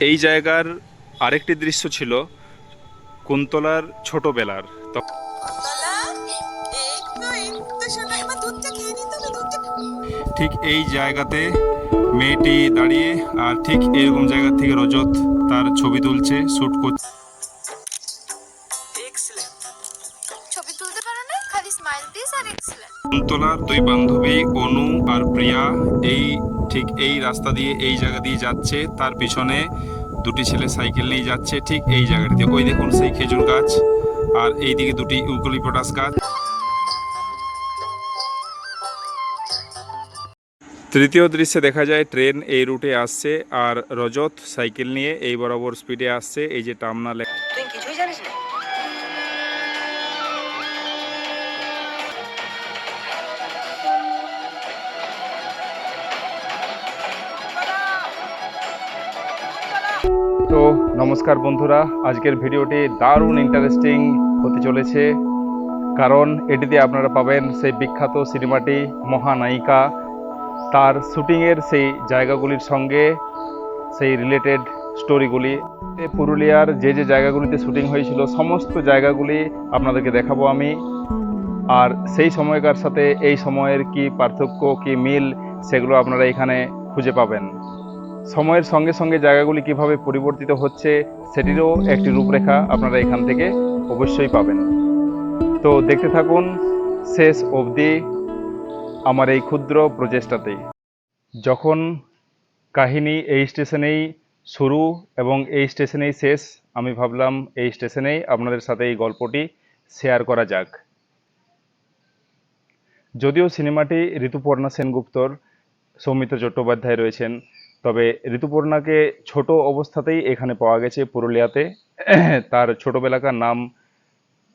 এই জায়গার আরেকটি দৃশ্য ছিল কুন্তলার ছোটবেলার। ঠিক এই জায়গাতে মেয়েটি দাঁড়িয়ে আর ঠিক এরকম জায়গা থেকে রজত তার ছবি তুলছে শ্যুট করছে। কুন্তলার দুই বান্ধবী অনু আর প্রিয়া, এই ঠিক এই রাস্তা দিয়ে এই জায়গা দিয়ে যাচ্ছে, তার পিছনে দুটি ছেলে সাইকেল নিয়ে যাচ্ছে, ঠিক এই জায়গাটিতে। ওই দেখুন সেই খেজুর গাছ, আর এইদিকে দুটি ইউকলিপটাস গাছ। তৃতীয় দৃশ্যে দেখা যায়, ট্রেন এই রুটে আসছে, আর রজত সাইকেল নিয়ে এই বরাবর স্পিডে আসছে, এই যে টামনা লেখা তো নমস্কার বন্ধুরা, আজকের ভিডিওটি দারুণ ইন্টারেস্টিং হতে চলেছে। কারণ এটিতে আপনারা পাবেন সেই বিখ্যাত সিনেমাটি মহানায়িকা। তার শুটিংয়ের সেই জায়গাগুলির সঙ্গে সেই রিলেটেড স্টোরিগুলি পুরুলিয়ার যে যে জায়গাগুলিতে শুটিং হয়েছিল, সমস্ত জায়গাগুলি আপনাদেরকে দেখাবো আমি। আর সেই সময়কার সাথে এই সময়ের কি পার্থক্য, কি মিল, সেগুলো আপনারা এখানে খুঁজে পাবেন। সময়ের সঙ্গে সঙ্গে জায়গাগুলি কীভাবে পরিবর্তিত হচ্ছে সেটিরও একটি রূপরেখা আপনারা এখান থেকে অবশ্যই পাবেন। তো দেখতে থাকুন শেষ অবধি আমার এই ক্ষুদ্র প্রচেষ্টাতে। যখন কাহিনী এই স্টেশনেই শুরু এবং এই স্টেশনেই শেষ, আমি ভাবলাম এই স্টেশনেই আপনাদের সাথে এই গল্পটি শেয়ার করা যাক। যদিও সিনেমাটি ঋতুপর্ণা সেনগুপ্তর, সৌমিত্র চট্টোপাধ্যায় রয়েছেন তবে ঋতুপর্ণাকে ছোট অবস্থাতেই এখানে পাওয়া গেছে পুরুলিয়াতে। তার ছোটবেলাকার নাম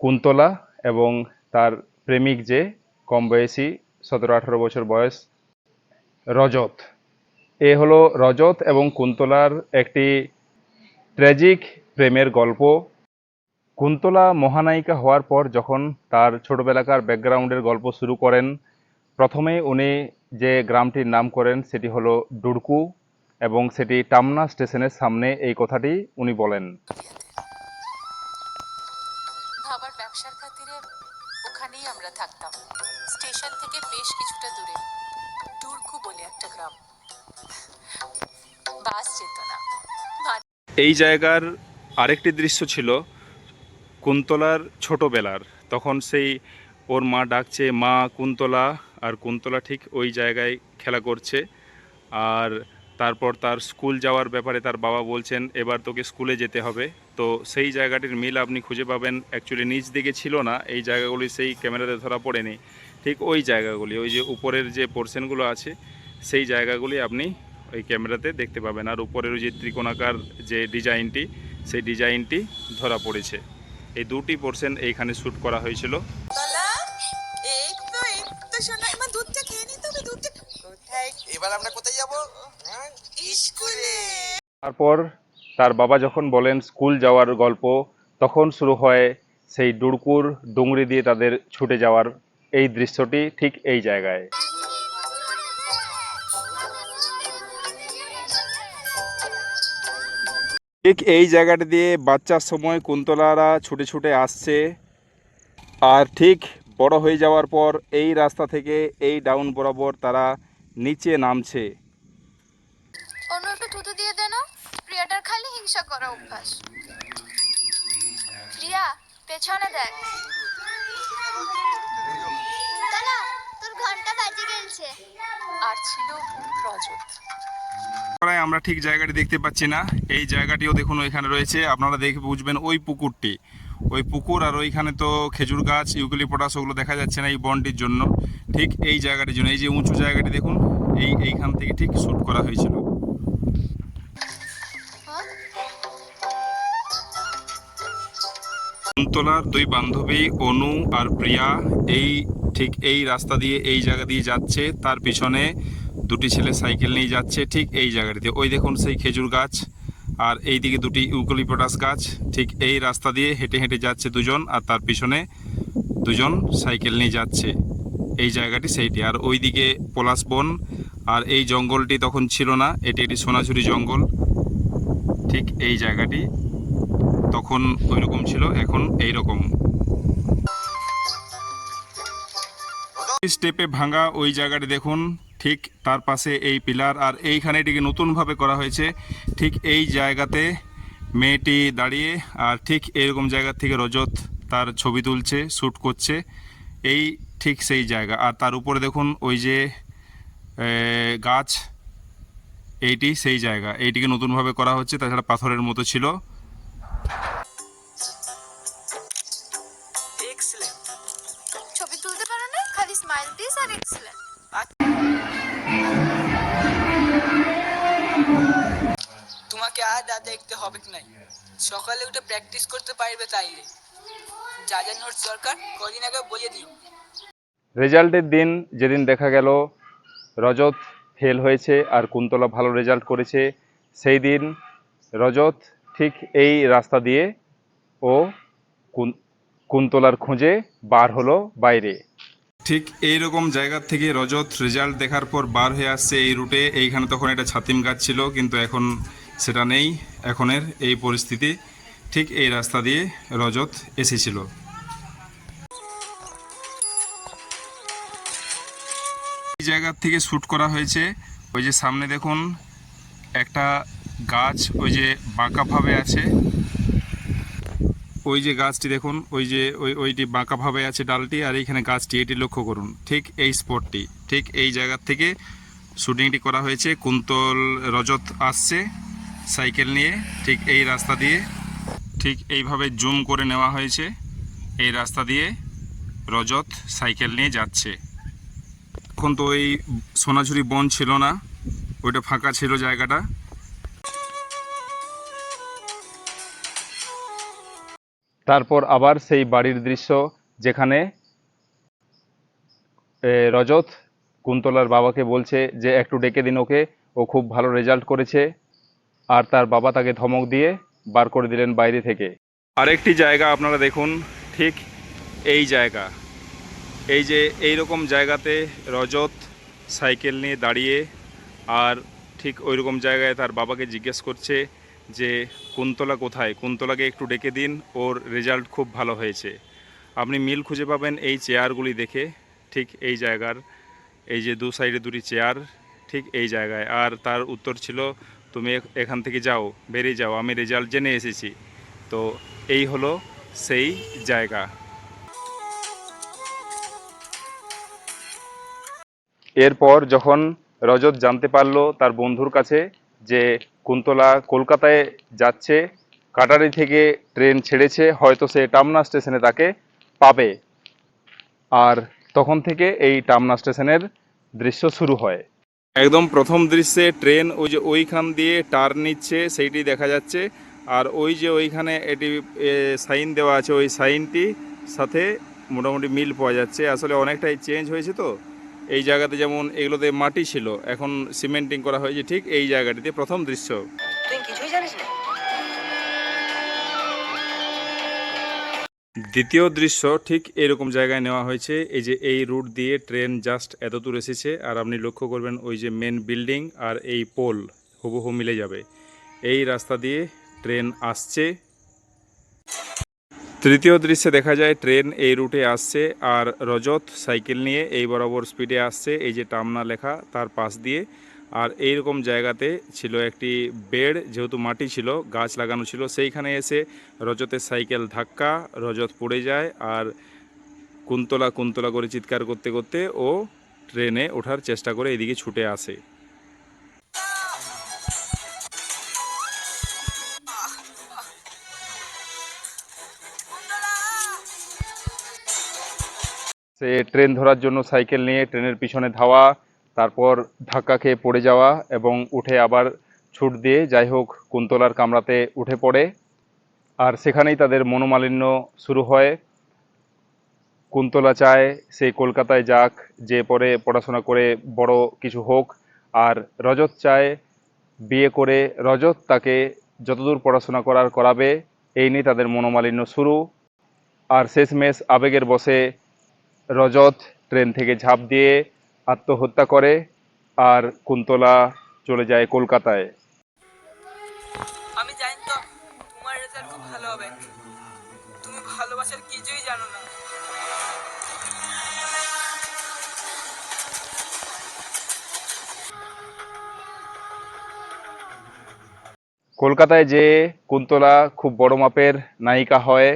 কুন্তলা এবং তার প্রেমিক যে কম বয়সী সতেরো আঠারো বছর বয়স রজত। এ হলো রজত এবং কুন্তলার একটি ট্র্যাজিক প্রেমের গল্প। কুন্তলা মহানায়িকা হওয়ার পর যখন তার ছোটবেলাকার ব্যাকগ্রাউন্ডের গল্প শুরু করেন, প্রথমে উনি যে গ্রামটির নাম করেন সেটি হলো ডুডকু এবং সেটি টামনা স্টেশনের সামনে এই কথাটি উনি বলেন। বাবার ব্যবসার খাতিরে ওখানেই আমরা থাকতাম। স্টেশন থেকে বেশ কিছুটা দূরে। টুরকু বলে একটা গ্রাম। বাস যেত না। এই জায়গার আরেকটি দৃশ্য ছিল কুন্তলার ছোটবেলার তখন সেই ওর মা ডাকছে মা কুন্তলা। আর কুন্তলা ঠিক ওই জায়গায় খেলা করছে। আর তারপর তার স্কুল যাওয়ার ব্যাপারে তার বাবা বলছেন এবার তোকে স্কুলে যেতে হবে। তো সেই জায়গাটির মিল আপনি খুঁজে পাবেন। অ্যাকচুয়ালি নিচ দিকে ছিল না এই জায়গাগুলি সেই ক্যামেরাতে ধরা পড়েনি। ঠিক ওই জায়গাগুলি ওই যে উপরের যে পোর্শনগুলো আছে সেই জায়গাগুলি আপনি ওই ক্যামেরাতে দেখতে পাবেন। আর উপরের ওই যে ত্রিকোণাকার যে ডিজাইনটি সেই ডিজাইনটি ধরা পড়েছে। এই দুটি পোর্শন এইখানে শ্যুট করা হয়েছিল। এবার আমরা কোথায় যাব? স্কুলে। তারপর তার বাবা যখন বলেন স্কুল যাওয়ার গল্প তখন শুরু হয় সেই ডুড়কুর ডুংরি দিয়ে তাদের ছুটে যাওয়ার এই দৃশ্যটি ঠিক এই জায়গায়। ঠিক এই জায়গাটা দিয়ে বাচ্চার সময় কুন্তলারা ছুটে ছুটে আসছে। আর ঠিক বড় হয়ে যাওয়ার পর এই রাস্তা থেকে এই ডাউন বরাবর তারা নিচে নামছে অন্য একটু থুতু দিয়ে দে না প্রিয়াটার খালি হিংসা করা অভ্যাস। প্রিয়া পেছনে দেখ। দাদা তোর ঘণ্টা বাজে গেলছে। আর ছিল রজত প্রায় আমরা ঠিক জায়গাটি দেখতে পাচ্ছি না। এই জায়গাটিও দেখুন ওইখানে রয়েছে। আপনারা দেখে বুঝবেন ওই পুকুরটি। ওই পুকুর আর ওইখানে তো খেজুর গাছ ইউক্লিপটাস ওগুলো দেখা যাচ্ছে না এই বনটির জন্য। ঠিক এই জায়গাটির জন্য এই যে উঁচু জায়গাটি দেখুন এই এইখান থেকে ঠিক শ্যুট করা হয়েছিল। কুন্তলার দুই বান্ধবী, অনু আর প্রিয়া, এই ঠিক এই রাস্তা দিয়ে, এই জায়গা দিয়ে যাচ্ছে। তার পিছনে দুটি ছেলে সাইকেল নিয়ে যাচ্ছে ঠিক এই জায়গাটিতে ওই দেখুন সেই খেজুর গাছ আর এইদিকে দুটি ইউকলিপটাস গাছ। ঠিক এই রাস্তা দিয়ে হেঁটে হেঁটে যাচ্ছে দুজন আর তার পিছনে দুজন সাইকেল নিয়ে যাচ্ছে। এই জায়গাটি সেইটি। আর ওইদিকে পলাশ বন আর এই জঙ্গলটি তখন ছিল না। এটি একটি সোনাঝুরি জঙ্গল। ঠিক এই জায়গাটি তখন ওই রকম ছিল, এখন এই রকম স্টেপে ভাঙা ওই জায়গাটি দেখুন, ঠিক তার পাশে এই পিলার, আর এইখানে এটিকে নতুনভাবে করা হয়েছে। ঠিক এই জায়গাতে মেয়েটি দাঁড়িয়ে, আর ঠিক এরকম জায়গা থেকে রজত তার ছবি তুলছে শ্যুট করছে। এই ঠিক সেই জায়গা। আর তার উপরে দেখুন, ওই যে গাছ, এইটি সেই জায়গা। এইটিকে নতুনভাবে করা হচ্ছে, তাছাড়া পাথরের মতো ছিল। আর রাত দেখতে হবে কি নাই। সকালে উঠে প্র্যাকটিস করতে পারবে তাইলে। যা যা নোটস দরকার কদিন আগে বলে দিও। রেজাল্টের দিন যেদিন দেখা গেল রজত ফেল হয়েছে আর কুন্তলা ভালো রেজাল্ট করেছে সেই দিন রজত ঠিক এই রাস্তা দিয়ে ও কুন্তলার খোঁজে বার হলো বাইরে। ঠিক এই রকম জায়গা থেকে রজত রেজাল্ট দেখার পর বার হয়ে আসছে এই রুটে এইখানে তখন একটা ছাতিম গাছ ছিল কিন্তু এখন সেটা নেই, এখনের এই পরিস্থিতি ঠিক এই রাস্তা দিয়ে রজত এসেছিল। এই জায়গা থেকে শ্যুট করা হয়েছে, ওই যে সামনে দেখুন, একটা গাছ ওই যে বাঁকাভাবে আছে। ওই যে গাছটি দেখুন, ওই যে, ওই, ওইটি বাঁকাভাবে আছে ডালটি, আর এইখানে গাছটি, এটি লক্ষ্য করুন, ঠিক এই স্পটটি, ঠিক এই জায়গার থেকে শুটিংটি করা হয়েছে। কুন্তল, রজত আসছে। সাইকেল নিয়ে ঠিক এই রাস্তা দিয়ে ঠিক এইভাবে জুম করে নেওয়া হয়েছে। এই রাস্তা দিয়ে রজত সাইকেল নিয়ে যাচ্ছে। এখন তো ওই সোনাঝুরি বন ছিল না, ওইটা ফাঁকা ছিল জায়গাটা। তারপর আবার সেই বাড়ির দৃশ্য যেখানে রজত কুন্তলার বাবাকে বলছে যে একটু ডেকে দিন ওকে, ও খুব ভালো রেজাল্ট করেছে। আর তার বাবা তাকে ধমক দিয়ে বার করে দিলেন বাইরে থেকে। আরেকটি জায়গা আপনারা দেখুন, ঠিক এই জায়গা। এই যে এই রকম জায়গাতে রজত সাইকেল নিয়ে দাঁড়িয়ে আর ঠিক ওই রকম জায়গায় তার বাবাকে জিজ্ঞেস করছে যে, কুন্তলা কোথায়? কুন্তলাকে একটু ডেকে দিন, ওর রেজাল্ট খুব ভালো হয়েছে। আপনি মিল খুঁজে পাবেন এই চেয়ারগুলি দেখে, ঠিক এই জায়গার, এই যে দু সাইডে দুটি চেয়ার, ঠিক এই জায়গায়। আর তার উত্তর ছিল তুমি এখান থেকে যাও, বেরিয়ে যাও, আমি রেজাল্ট জেনে এসেছি। তো এই হলো সেই জায়গা। এরপর যখন রজত জানতে পারল তার বন্ধুর কাছে যে কুন্তলা কলকাতায় যাচ্ছে, কাটারি থেকে ট্রেন ছেড়েছে, হয়তো সে টামনা স্টেশনে তাকে পাবে। আর তখন থেকে এই টামনা স্টেশনের দৃশ্য শুরু হয়। একদম প্রথম দৃশ্যে ট্রেন, ওই যে ওইখান দিয়ে টার নিচ্ছে, সেইটি দেখা যাচ্ছে। আর ওই যে ওইখানে এটি সাইন দেওয়া আছে, ওই সাইনটি সাথে মোটামুটি মিল পাওয়া যাচ্ছে। আসলে অনেকটাই চেঞ্জ হয়েছে তো। এই জায়গাতে যেমন এগুলোতে মাটি ছিল, এখন সিমেন্টিং করা হয়েছে, ঠিক এই জায়গাটিতে প্রথম দৃশ্য। দ্বিতীয় দৃশ্য ঠিক এরকম জায়গায় নেওয়া হয়েছে। এই যে এই রুট দিয়ে ট্রেন জাস্ট এত দূর এসেছে। আর আপনি লক্ষ্য করবেন ওই যে মেন বিল্ডিং আর এই পোল হুবহু মিলে যাবে। এই রাস্তা দিয়ে ট্রেন আসছে। তৃতীয় দৃশ্যে দেখা যায় ট্রেন এই রুটে আসছে আর রজত সাইকেল নিয়ে এই বরাবর স্পিডে আসছে। এই যে টামনা লেখা তার পাশ দিয়ে। আর এইরকম জায়গাতে ছিল একটি বেড, যেহেতু মাটি ছিল, গাছ লাগানো ছিল, সেইখানে এসে রজতের সাইকেল ধাক্কা, রজত পড়ে যায় আর কুন্তলা কুন্তলা করে চিৎকার করতে করতে ও ট্রেনে ওঠার চেষ্টা করে এদিকে ছুটে আসে। সে ট্রেন ধরার জন্য সাইকেল নিয়ে ট্রেনের পিছনে ধাওয়া তারপর ধাক্কা খেয়ে পড়ে যাওয়া এবং উঠে আবার ছুট দিয়ে যাই হোক কুন্তলার কামরাতে উঠে পড়ে। আর সেখানেই তাদের মনোমালিন্য শুরু হয়। কুন্তলা চায় সেই কলকাতায় যাক, যে পরে পড়াশোনা করে বড় কিছু হোক। আর রজত চায় বিয়ে করে। রজত তাকে যতদূর পড়াশোনা করার করাবে, এই নিয়ে তাদের মনোমালিন্য শুরু। আর শেষমেশ আবেগের বসে রজত ট্রেন থেকে ঝাঁপ দিয়ে আত্মহত্যা করে আর কুন্তলা চলে যায় কলকাতায়। আমি জানি তো তোমার রেজাল্ট খুব ভালো হবে। তুমি ভালোবাসার কিছুই জানো না। কলকাতায় যে কুন্তলা খুব বড় মাপের নায়িকা হয়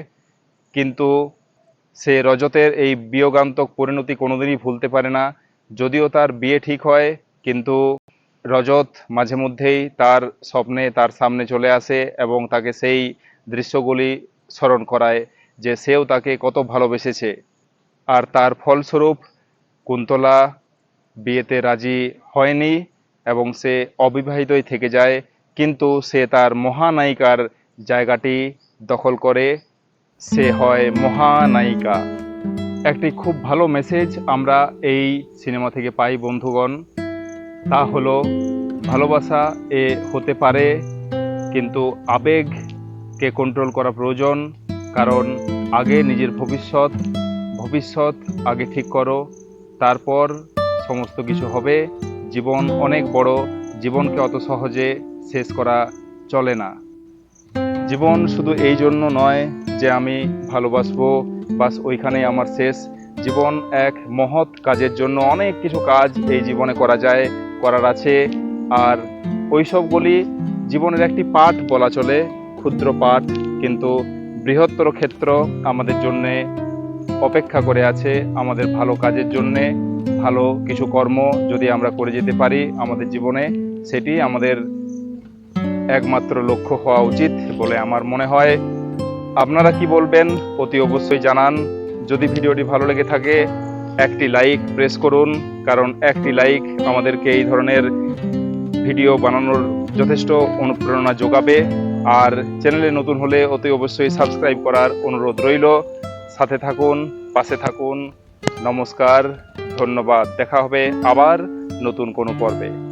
কিন্তু সে রজতের এই বিয়োগান্তক পরিণতি কোনোদিনই ভুলতে পারে না। যদিও তার বিয়ে ঠিক হয়, কিন্তু রজত মাঝে মধ্যেই তার স্বপ্নে তার সামনে চলে আসে এবং তাকে সেই দৃশ্যগুলি স্মরণ করায় যে সেও তাকে কত ভালোবেসেছে। আর তার ফলস্বরূপ কুন্তলা বিয়েতে রাজি হয়নি এবং সে অবিবাহিতই থেকে যায়, কিন্তু সে তার মহানায়িকার জায়গাটি দখল করে। সে হয় মহানায়িকা। একটি খুব ভালো মেসেজ আমরা এই সিনেমা থেকে পাই, বন্ধুগণ। তা হলো, ভালোবাসা এ হতে পারে, কিন্তু আবেগকে কন্ট্রোল করা প্রয়োজন। কারণ আগে নিজের ভবিষ্যৎ ভবিষ্যৎ আগে ঠিক করো, তারপর সমস্ত কিছু হবে। জীবন অনেক বড়, জীবনকে অত সহজে শেষ করা চলে না। জীবন শুধু এই জন্য নয় যে আমি ভালোবাসবো বাস ওইখানেই আমার শেষ। জীবন এক মহৎ কাজের জন্য অনেক কিছু কাজ এই জীবনে করা যায়, করার আছে। আর ওইসবগুলি জীবনের একটি পাঠ বলা চলে, ক্ষুদ্র পাঠ, কিন্তু বৃহত্তর ক্ষেত্র আমাদের জন্যে অপেক্ষা করে আছে আমাদের ভালো কাজের জন্যে। ভালো কিছু কর্ম যদি আমরা করে যেতে পারি আমাদের জীবনে, সেটি আমাদের একমাত্র লক্ষ্য হওয়া উচিত বলে আমার মনে হয়। আপনারা কি বলবেন? অতি অবশ্যই জানান। যদি ভিডিওটি ভালো লেগে থাকে, একটি লাইক প্রেস করুন, কারণ একটি লাইক আমাদেরকে এই ধরনের ভিডিও বানানোর যথেষ্ট অনুপ্রেরণা যোগাবে। আর চ্যানেলে নতুন হলে অতি অবশ্যই সাবস্ক্রাইব করার অনুরোধ রইল। সাথে থাকুন, পাশে থাকুন। নমস্কার, ধন্যবাদ। দেখা হবে আবার নতুন কোনো পর্বে।